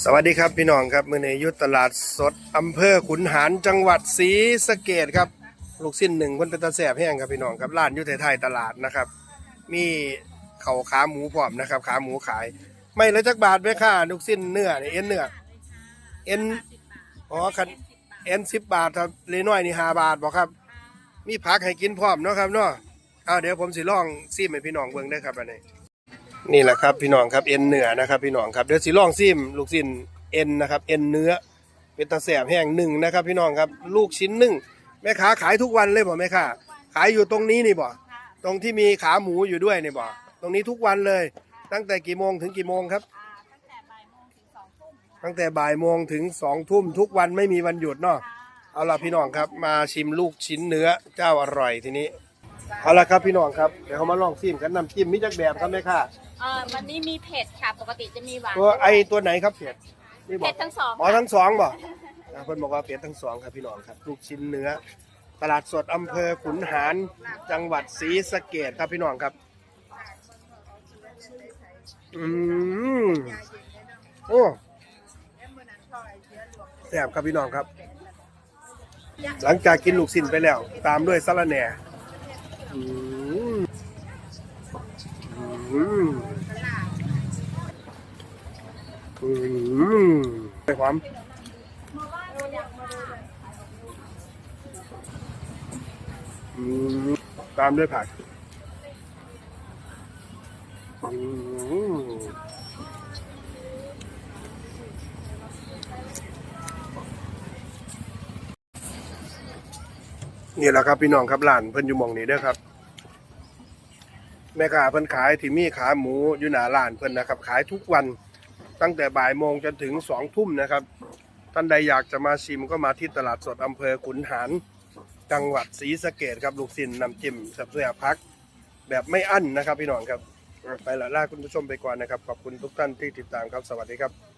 สวัสดีครับพี่น้องครับมื่อนี้ยุตลาดสดอำเภอขุนหารจังหวัดศรีสะเกดครับ ลูกสิ้นหนึ่งคนเป็นตาแสบแห้งครับพี่น้องครับร้านยุทธไทยตลาดนะครับ มีเข่าขาหมูพร้อมนะครับ ขาหมูขาย ไม่ละจักบาทไหมค่ะลูกสิ้นเนื้อเนี่ยเอ็นเนื้อเอ็นอ๋อคันเอ็นสิบบาทครับเลยน้อยนี่ห้าบาทบอกครับ มีผักให้กินพร้อมเนาะครับเนาะเอาเดี๋ยวผมสิลองซิมให้พี่น้องเบิ่งได้ครับอันนี้ นี่แหละครับพี่น้องครับเอ็นเนื้อนะครับพี่น้องครับเดี๋ยวสิลองซิมลูกชิ้นเอ็นนะครับเอ็นเนื้อเป็นตะแสบแห้งหนึ่งนะครับพี่น้องครับลูกชิ้นหนึ่งแม่ค้าขายทุกวันเลยบ่แม่ค้าขายอยู่ตรงนี้นี่บ่ตรงที่มีขาหมูอยู่ด้วยนี่บ่ตรงนี้ทุกวันเลย ตั้งแต่กี่โมงถึงกี่โมงครับอ่าตั้งแต่บ่ายโมงถึงสองทุ่มค่ะตั้งแต่บ่ายโมงถึงสองทุ่มทุกวันไม่มีวันหยุดเนาะเอาล่ะพี่น้องครับมาชิมลูกชิ้นเนื้อเจ้าอร่อยทีนี้ เอาล่ะครับพี่น้องครับเดี๋ยวเขามาลองซิมกันน้ำจิ้มมีจักแบบครับแม่ค้าเอ่อวันนี้มีเผ็ดค่ะ ปกติจะมีหวานตัวไอตัวไหนครับเผ็ดนี่บอเผ็กดทั้งสองอ๋อทั้งสองบ่อ่าเพิ่นบอกว่าเผ็ดทั้งสองครับพี่น้องครับลูกชิ้นเนื้อ ตลาดสดอำเภอขุนหารจังหวัดศรีสะเกดครับพี่น้องครับ อืมโอ้แซ่บครับพี่น้องครับ หลังจากกินลูกชิ้นไปแล้ว ตามด้วยสะระแหน่อืมอืมอืม ไปความตามด้วยผักอืม นี่แหละครับพี่น้องครับร้านเพิ่นอยู่มองนี้เด้อครับ แม่ค้าเพิ่นขายที่มีขาหมูอยู่หน้าร้านเพิ่นนะครับ ขายทุกวันตั้งแต่บ่ายโมงจนถึงสองทุ่มนะครับ ท่านใดอยากจะมาชิมก็มาที่ตลาดสดอำเภอขุนหารจังหวัดศรีสะเกดครับลูกศิลน้ำจิ้มแซ่บๆพัก แบบไม่อั้นนะครับ พี่น้องครับ ไปละล่าคุณผู้ชมไปก่อนนะครับ ขอบคุณทุกท่านที่ติดตามครับสวัสดีครับ